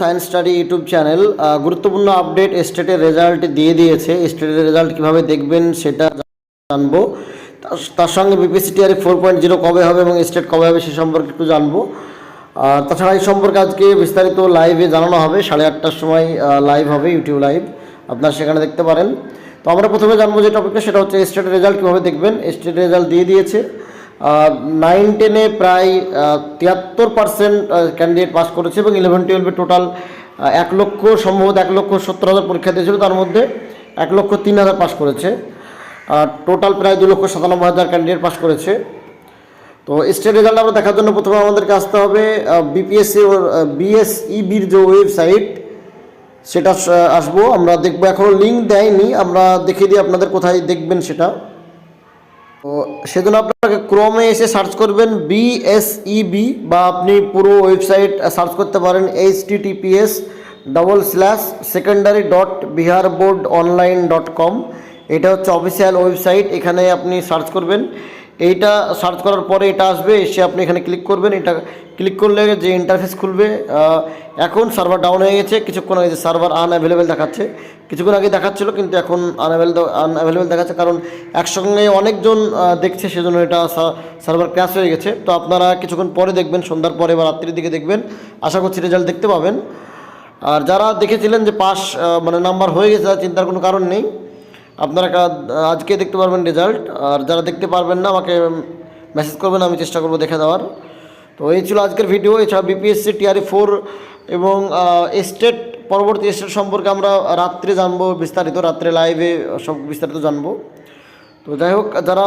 Science study YouTube channel গুরুত্বপূর্ণ update স্টেটের result দিয়ে দিয়েছে। স্টেটের রেজাল্ট কীভাবে দেখবেন সেটা জানব। তার- সঙ্গে বিপিসিটিআর ফোর পয়েন্ট জিরো কবে হবে এবং স্টেট কবে হবে সে সম্পর্কে একটু জানব। তাছাড়া এই সম্পর্কে আজকে বিস্তারিত লাইভে জানানো হবে। সাড়ে আটটার সময় লাইভ হবে ইউটিউব লাইভ আপনারা সেখানে দেখতে পারেন। তো আমরা প্রথমে জানব যে টপিকটা সেটা হচ্ছে স্টেটের রেজাল্ট কীভাবে দেখবেন। স্টেট রেজাল্ট দিয়ে দিয়েছে। নাইন টেনে প্রায় তিয়াত্তর পার্সেন্ট ক্যান্ডিডেট পাস করেছে এবং ইলেভেন টুয়েলভে টোটাল এক লক্ষ, সম্ভবত এক লক্ষ সত্তর হাজার পরীক্ষা দিয়েছিল। তার মধ্যে এক লক্ষ তিন হাজার পাস করেছে। আর টোটাল প্রায় দু লক্ষ সাতানব্বই হাজার ক্যান্ডিডেট পাস করেছে। তো স্টেট রেজাল্ট আমরা দেখার জন্য প্রথমে আমাদেরকে আসতে হবে বিপিএসসি বিএসইবির যে ওয়েবসাইট সেটা আসব। আমরা দেখব এখনও লিঙ্ক দেয়নি। আমরা দেখিয়ে দিই আপনাদের কোথায় দেখবেন সেটা। তো সেজন্য আপনাকে ক্রমে এসে সার্চ করবেন বিএসইবি বা আপনি পুরো ওয়েবসাইট সার্চ করতে পারেন H TTPS double slash secondary dot Bihar board online dot com এটা হচ্ছে অফিসিয়াল ওয়েবসাইট এখানে আপনি সার্চ করবেন। এইটা সার্চ করার পরে এটা আসবে, এসে আপনি এখানে ক্লিক করবেন। এটা ক্লিক করলে যে ইন্টারফেস খুলবে এখন সার্ভার ডাউন হয়ে গেছে, কিছুক্ষণ আগে সার্ভার আনঅ্যাভেলেবেল দেখাচ্ছে কিছুক্ষণ আগে দেখাচ্ছিল, কিন্তু এখন আনঅ্যাভেলেবল আনঅ্যাভেলেবেল দেখাচ্ছে, কারণ একসঙ্গে অনেকজন দেখছে, সেজন্য এটা সার্ভার ক্র্যাশ হয়ে গেছে। তো আপনারা কিছুক্ষণ পরে দেখবেন, সন্ধ্যার পরে বা রাত্রির দিকে দেখবেন। আশা করছি রেজাল্ট দেখতে পাবেন। আর যারা দেখেছিলেন যে পাস মানে নাম্বার হয়ে গেছে, তার চিন্তার কোনো কারণ নেই। আপনারা আজকে দেখতে পারবেন রেজাল্ট আর যারা দেখতে পারবেন না, আমাকে মেসেজ করবেন, আমি চেষ্টা করব দেখে দেওয়ার। তো এই ছিল আজকের ভিডিও এছাড়া বিপিএসসি টিআরই ফোর এবং স্টেট পরবর্তী স্টেট সম্পর্কে আমরা রাত্রে জানব, বিস্তারিত রাত্রে লাইভে সব বিস্তারিত জানব। তো যাই হোক, যারা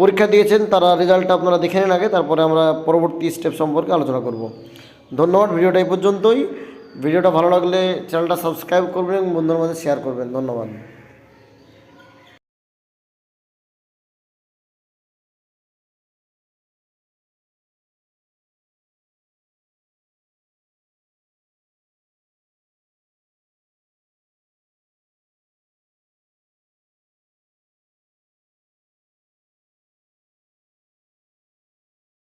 পরীক্ষা দিয়েছেন, তারা রেজাল্টটা আপনারা দেখে নিন আগে, তারপরে আমরা পরবর্তী স্টেপ সম্পর্কে আলোচনা করব। ধন্যবাদ, ভিডিওটা এই পর্যন্তই। ভিডিওটা ভালো লাগলে চ্যানেলটা সাবস্ক্রাইব করবেন এবং বন্ধুর মাঝে শেয়ার করবেন। ধন্যবাদ।